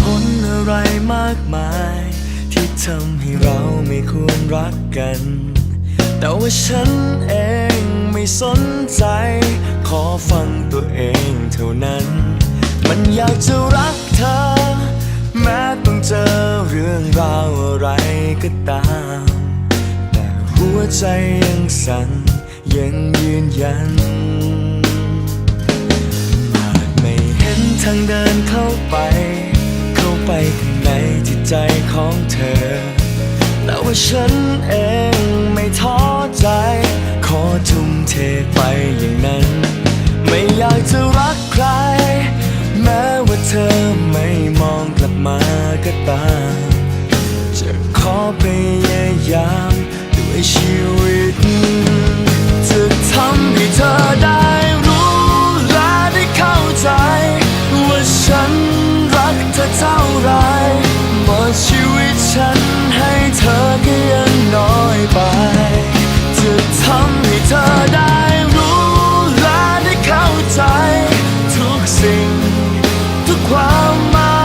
ผลอะไรมากมายทำให้เราไม่ควรรักกัน แต่ว่าฉันเองไม่สนใจ ขอฟังตัวเองเท่านั้น มันอยากจะรักเธอ แม้ต้องเจอเรื่องราวอะไรก็ตาม แต่หัวใจยังสั่นยังยืนยันอาจไม่เห็นทางเดินเข้าไป เข้าไปข้างในจิตใจของเธอ แต่ว่าฉันเองไม่ท้อใจ ขอทุ่มเทไปอย่างนั้น ไม่อยากจะรักใคร แม้ว่าเธอไม่มองกลับมาก็ตาม ทุกความหมา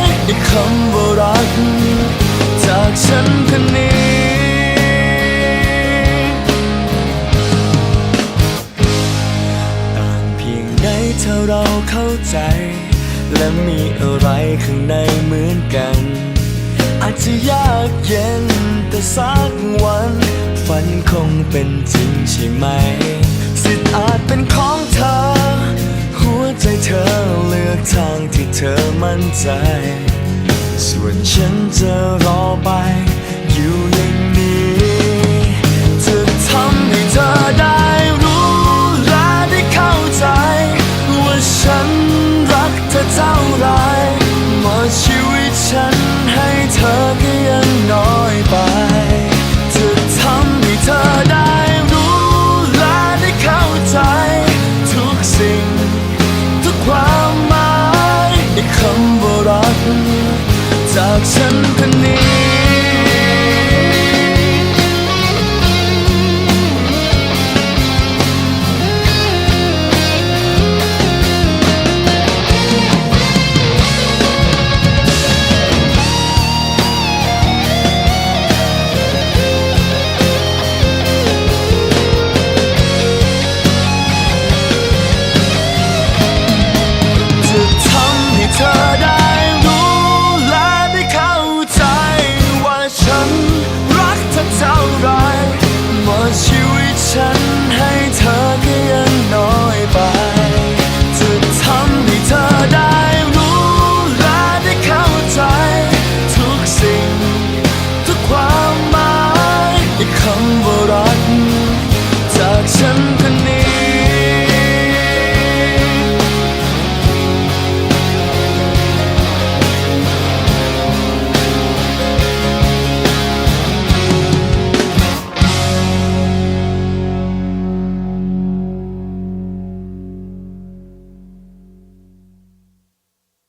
ยในคำว่ารัก จากฉันคนนี้ต่างเพียงใดเท่เราเข้าใจ และมีอะไรข้างในเหมือนกัน อาจจะยากเย็นแต่สักวัน ฝันคงเป็นจริงใช่ไหม สิทธิ์อาจเป็นของเธอ หัวใจเธอเลือกทาง เธอมั่นใจ ส่วนฉันจะรอไป Jackson Penny.